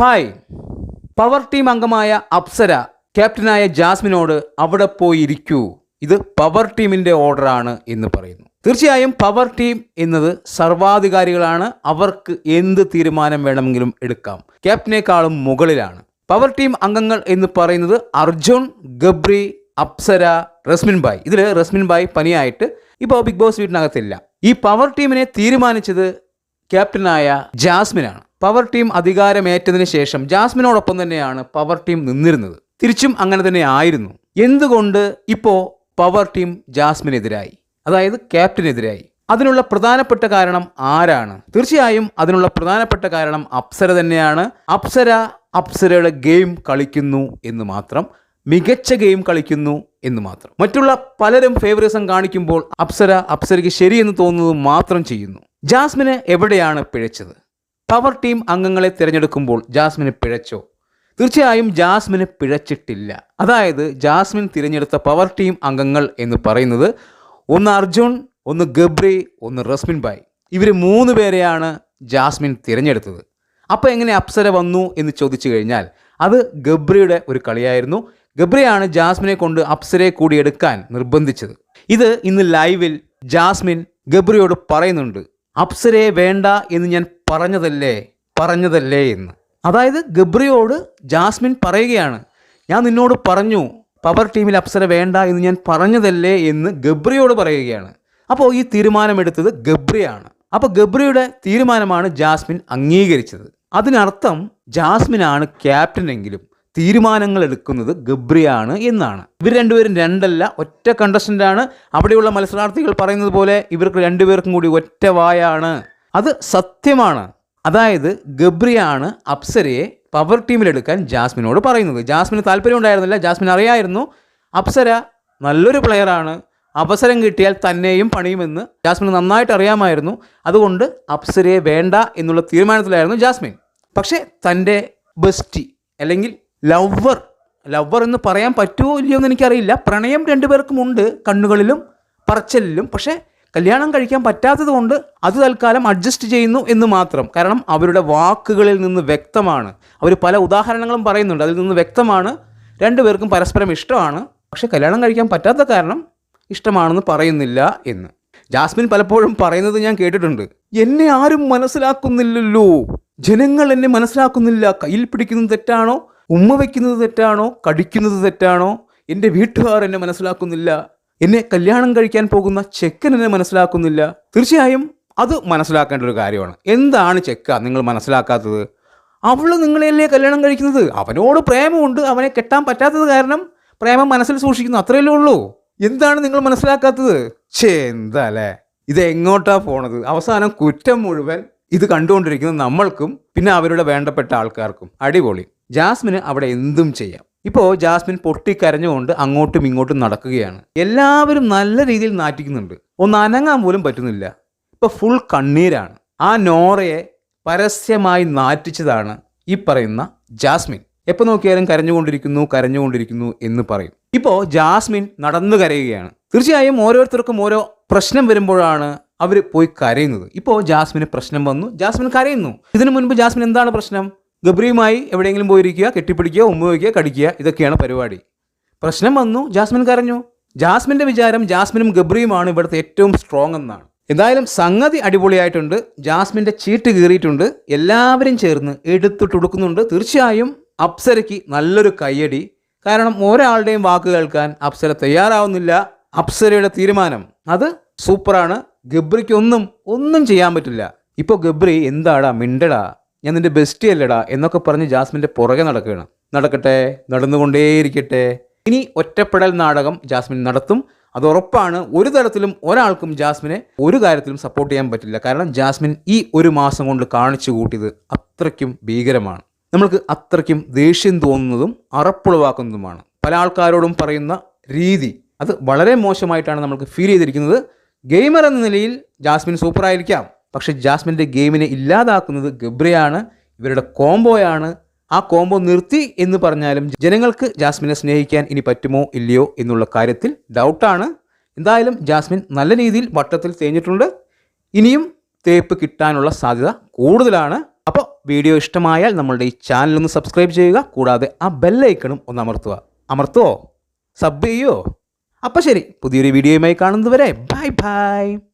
Hi. Power team അംഗമായ അപ്സര ക്യാപ്റ്റനായ ജാസ്മിനോട് അവിടെ പോയിരിക്കൂ. ഇത് പവർ ടീമിന്റെ ഓർഡറാണ് എന്ന് പറയുന്നു. തീർച്ചയായും പവർ ടീം എന്നത് സർവാധികാരികളാണ്. അവർക്ക് എന്ത് തീരുമാനം വേണമെങ്കിലും എടുക്കാം. ക്യാപ്റ്റനേക്കാളും മുകളിലാണ്. പവർ ടീം അംഗങ്ങൾ എന്ന് പറയുന്നത് അർജുൻ ഗബ്രി അപ്സര റസ്മിൻ ബായ് ഇതിൽ റസ്മിൻ ബായ് പനിയായിട്ട് ഇപ്പോൾ ബിഗ് ബോസ് വീട്ടിനകത്തില്ല. ഈ പവർ ടീമിനെ തീരുമാനിച്ചത് ക്യാപ്റ്റനായ ജാസ്മിനാണ്. പവർ ടീം അധികാരമേറ്റതിന് ശേഷം ജാസ്മിനോടൊപ്പം തന്നെയാണ് പവർ ടീം നിന്നിരുന്നത്. തിരിച്ചും അങ്ങനെ തന്നെ ആയിരുന്നു. എന്തുകൊണ്ട് ഇപ്പോ പവർ ടീം ജാസ്മിനെതിരായി? അതായത് ക്യാപ്റ്റനെതിരായി. അതിനുള്ള പ്രധാനപ്പെട്ട കാരണം ആരാണ്? തീർച്ചയായും അതിനുള്ള പ്രധാനപ്പെട്ട കാരണം അപ്സര തന്നെയാണ്. അപ്സര അപ്സരയുടെ ഗെയിം കളിക്കുന്നു എന്ന് മാത്രം മികച്ച ഗെയിം കളിക്കുന്നു എന്ന് മാത്രം. മറ്റുള്ള പലരും ഫേവറിസം കാണിക്കുമ്പോൾ അപ്സര അപ്സരയ്ക്ക് ശരിയെന്ന് തോന്നുന്നത് മാത്രം ചെയ്യുന്നു. ജാസ്മിന് എവിടെയാണ് പിഴച്ചത്? പവർ ടീം അംഗങ്ങളെ തിരഞ്ഞെടുക്കുമ്പോൾ ജാസ്മിന് പിഴച്ചോ? തീർച്ചയായും ജാസ്മിന് പിഴച്ചിട്ടില്ല. അതായത് ജാസ്മിൻ തിരഞ്ഞെടുത്ത പവർ ടീം അംഗങ്ങൾ എന്ന് പറയുന്നത് ഒന്ന് അർജുൻ ഒന്ന് ഗബ്രി ഒന്ന് റസ്മിൻ ബായ്. ഇവർ മൂന്ന് പേരെയാണ് ജാസ്മിൻ തിരഞ്ഞെടുത്തത്. അപ്പോൾ എങ്ങനെ അപ്സര വന്നു എന്ന് ചോദിച്ചു കഴിഞ്ഞാൽ അത് ഗബ്രിയുടെ ഒരു കളിയായിരുന്നു. ഗബ്രിയാണ് ജാസ്മിനെ കൊണ്ട് അപ്സരയെ കൂടി എടുക്കാൻ നിർബന്ധിച്ചത്. ഇത് ഇന്ന് ലൈവിൽ ജാസ്മിൻ ഗബ്രിയോട് പറയുന്നുണ്ട്. അപ്സരയെ വേണ്ട എന്ന് ഞാൻ പറഞ്ഞതല്ലേ പറഞ്ഞതല്ലേ എന്ന്. അതായത് ഗബ്രിയോട് ജാസ്മിൻ പറയുകയാണ് ഞാൻ നിന്നോട് പറഞ്ഞു പവർ ടീമിൽ അപ്സര വേണ്ട എന്ന് ഞാൻ പറഞ്ഞതല്ലേ എന്ന് ഗബ്രിയോട് പറയുകയാണ്. അപ്പോൾ ഈ തീരുമാനമെടുത്തത് ഗബ്രിയാണ്. അപ്പോൾ ഗബ്രിയുടെ തീരുമാനമാണ് ജാസ്മിൻ അംഗീകരിച്ചത്. അതിനർത്ഥം ജാസ്മിനാണ് ക്യാപ്റ്റൻ എങ്കിലും തീരുമാനങ്ങൾ എടുക്കുന്നത് ഗബ്രിയാണ് എന്നാണ്. ഇവർ രണ്ടുപേരും രണ്ടല്ല ഒറ്റ കണ്ടസ്റ്റന്റാണ് അവിടെയുള്ള മത്സരാർത്ഥികൾ പറയുന്നത് പോലെ ഇവർക്ക് രണ്ടുപേർക്കും കൂടി ഒറ്റ വായാണ്. അത് സത്യമാണ്. അതായത് ഗബ്രിയാണ് അപ്സരയെ പവർ ടീമിലെടുക്കാൻ ജാസ്മിനോട് പറയുന്നത്. ജാസ്മിന് താല്പര്യം ഉണ്ടായിരുന്നില്ല ജാസ്മിൻ അറിയായിരുന്നു. അപ്സര നല്ലൊരു പ്ലെയറാണ് അവസരം കിട്ടിയാൽ തന്നെയും പണിയുമെന്ന് ജാസ്മിന് നന്നായിട്ട് അറിയാമായിരുന്നു. അതുകൊണ്ട് അപ്സരയെ വേണ്ട എന്നുള്ള തീരുമാനത്തിലായിരുന്നു ജാസ്മിൻ. പക്ഷേ തന്റെ ബെസ്റ്റി അല്ലെങ്കിൽ ലവ്വർ. ലവ്വർ എന്ന് പറയാൻ പറ്റുമോ ഇല്ലയോ എന്ന് എനിക്കറിയില്ല. പ്രണയം രണ്ടുപേർക്കും ഉണ്ട് കണ്ണുകളിലും പറച്ചലിലും. പക്ഷേ കല്യാണം കഴിക്കാൻ പറ്റാത്തത് കൊണ്ട് അത് തൽക്കാലം അഡ്ജസ്റ്റ് ചെയ്യുന്നു എന്ന് മാത്രം. കാരണം അവരുടെ വാക്കുകളിൽ നിന്ന് വ്യക്തമാണ്. അവർ പല ഉദാഹരണങ്ങളും പറയുന്നുണ്ട്. അതിൽ നിന്ന് വ്യക്തമാണ്. രണ്ടുപേർക്കും പരസ്പരം ഇഷ്ടമാണ്. പക്ഷെ കല്യാണം കഴിക്കാൻ പറ്റാത്ത കാരണം ഇഷ്ടമാണെന്ന് പറയുന്നില്ല എന്ന്. ജാസ്മിൻ പലപ്പോഴും പറയുന്നത് ഞാൻ കേട്ടിട്ടുണ്ട്. എന്നെ ആരും മനസ്സിലാക്കുന്നില്ലല്ലോ. ജനങ്ങൾ എന്നെ മനസ്സിലാക്കുന്നില്ല. കയ്യിൽ പിടിക്കുന്നത് തെറ്റാണോ? ഉമ്മ വയ്ക്കുന്നത് തെറ്റാണോ? കടിക്കുന്നത് തെറ്റാണോ? എന്റെ വീട്ടുകാർ എന്നെ മനസ്സിലാക്കുന്നില്ല. എന്നെ കല്യാണം കഴിക്കാൻ പോകുന്ന ചെക്കൻ എന്നെ മനസ്സിലാക്കുന്നില്ല. തീർച്ചയായും അത് മനസ്സിലാക്കേണ്ട ഒരു കാര്യമാണ്. എന്താണ് ചെക്ക? നിങ്ങൾ മനസ്സിലാക്കാത്തത്? അവൾ നിങ്ങളെയല്ലേ കല്യാണം കഴിക്കുന്നത്? അവനോട് പ്രേമമുണ്ട്. അവനെ കെട്ടാൻ പറ്റാത്തത് കാരണം പ്രേമം മനസ്സിൽ സൂക്ഷിക്കുന്നു. അത്രയല്ലേ ഉള്ളൂ. എന്താണ് നിങ്ങൾ മനസ്സിലാക്കാത്തത്? ചേ എന്താ അല്ലേ ഇത് എങ്ങോട്ടാ പോണത്? അവസാനം കുറ്റം മുഴുവൻ ഇത് കണ്ടുകൊണ്ടിരിക്കുന്ന നമ്മൾക്കും പിന്നെ അവരുടെ വേണ്ടപ്പെട്ട ആൾക്കാർക്കും. അടിപൊളി. ജാസ്മിന് അവിടെ എന്തും ചെയ്യാം. ഇപ്പോൾ ജാസ്മിൻ പൊട്ടിക്കരഞ്ഞുകൊണ്ട് അങ്ങോട്ടും ഇങ്ങോട്ടും നടക്കുകയാണ്. എല്ലാവരും നല്ല രീതിയിൽ നാറ്റിക്കുന്നുണ്ട്. ഒന്ന് അനങ്ങാൻ പോലും പറ്റുന്നില്ല. ഇപ്പൊ ഫുൾ കണ്ണീരാണ്. ആ നോറയെ പരസ്യമായി നാറ്റിച്ചതാണ് ഈ പറയുന്ന ജാസ്മിൻ. എപ്പോൾ നോക്കിയാലും കരഞ്ഞുകൊണ്ടിരിക്കുന്നു കരഞ്ഞുകൊണ്ടിരിക്കുന്നു എന്ന് പറയും. ഇപ്പോൾ ജാസ്മിൻ നടന്നു കരയുകയാണ്. തീർച്ചയായും ഓരോരുത്തർക്കും ഓരോ പ്രശ്നം വരുമ്പോഴാണ് അവർ പോയി കരയുന്നത്. ഇപ്പോൾ ജാസ്മിന് പ്രശ്നം വന്നു. ജാസ്മിൻ കരയുന്നു. ഇതിനു മുൻപ് ജാസ്മിൻ എന്താണ് പ്രശ്നം? ഗബ്രിയുമായി എവിടെയെങ്കിലും പോയിരിക്കുക കെട്ടിപ്പിടിക്കുക ഉമ്മ വയ്ക്കുക കടിക്കുക ഇതൊക്കെയാണ് പരിപാടി. പ്രശ്നം വന്നു ജാസ്മിൻ കരഞ്ഞു. ജാസ്മിന്റെ വിചാരം ജാസ്മിനും ഗബ്രിയുമാണ് ഇവിടുത്തെ ഏറ്റവും സ്ട്രോങ് എന്നാണ്. എന്തായാലും സംഗതി അടിപൊളിയായിട്ടുണ്ട്. ജാസ്മിന്റെ ചീട്ട് കീറിയിട്ടുണ്ട്. എല്ലാവരും ചേർന്ന് എടുത്തിട്ടൊടുക്കുന്നുണ്ട് തീർച്ചയായും അപ്സരയ്ക്ക് നല്ലൊരു കയ്യടി. കാരണം ഒരാളുടെയും വാക്ക് കേൾക്കാൻ അപ്സര തയ്യാറാവുന്നില്ല. അപ്സരയുടെ തീരുമാനം. അത് സൂപ്പറാണ്. ഗബ്രിക്കൊന്നും ഒന്നും ചെയ്യാൻ പറ്റില്ല. ഇപ്പോൾ ഗബ്രി എന്താടാ മിണ്ടടാ? ഞാൻ നിന്റെ ബെസ്റ്റ് അല്ലടാ എന്നൊക്കെ പറഞ്ഞ് ജാസ്മിന്റെ പുറകെ നടക്കുകയാണ്. നടക്കട്ടെ നടന്നുകൊണ്ടേയിരിക്കട്ടെ. ഇനി ഒറ്റപ്പെടൽ നാടകം ജാസ്മിൻ നടത്തും. അത് ഉറപ്പാണ് ഒരു തരത്തിലും ഒരാൾക്കും ജാസ്മിനെ ഒരു കാര്യത്തിലും സപ്പോർട്ട് ചെയ്യാൻ പറ്റില്ല. കാരണം ജാസ്മിൻ ഈ ഒരു മാസം കൊണ്ട് കാണിച്ചു കൂട്ടിയത് അത്രയ്ക്കും ഭീകരമാണ്. നമ്മൾക്ക് അത്രയ്ക്കും ദേഷ്യം തോന്നുന്നതും അറപ്പുളവാക്കുന്നതുമാണ്. പല ആൾക്കാരോടും പറയുന്ന രീതി അത് വളരെ മോശമായിട്ടാണ് നമുക്ക് ഫീൽ ചെയ്തിരിക്കുന്നത്. ഗെയിമർ എന്ന നിലയിൽ ജാസ്മിൻ സൂപ്പറായിരിക്കാം പക്ഷെ ജാസ്മിന്റെ ഗെയിമിനെ ഇല്ലാതാക്കുന്നത് ഗബ്രയാണ് ഇവരുടെ കോംബോയാണ്. ആ കോംബോ നിർത്തി എന്ന് പറഞ്ഞാലും ജനങ്ങൾക്ക് ജാസ്മിനെ സ്നേഹിക്കാൻ ഇനി പറ്റുമോ ഇല്ലയോ എന്നുള്ള കാര്യത്തിൽ ഡൗട്ടാണ്. എന്തായാലും ജാസ്മിൻ നല്ല രീതിയിൽ വട്ടത്തിൽ തേഞ്ഞിട്ടുണ്ട്. ഇനിയും തേപ്പ് കിട്ടാനുള്ള സാധ്യത കൂടുതലാണ്. അപ്പോൾ വീഡിയോ ഇഷ്ടമായാൽ നമ്മളുടെ ഈ ചാനൽ ഒന്ന് സബ്സ്ക്രൈബ് ചെയ്യുക കൂടാതെ ആ ബെല്ലൈക്കണും ഒന്ന് അമർത്തുക. അമർത്തുവോ സബ് ചെയ്യോ? അപ്പോൾ ശരി പുതിയൊരു വീഡിയോയുമായി കാണുന്നതുവരെ ബൈ ബൈ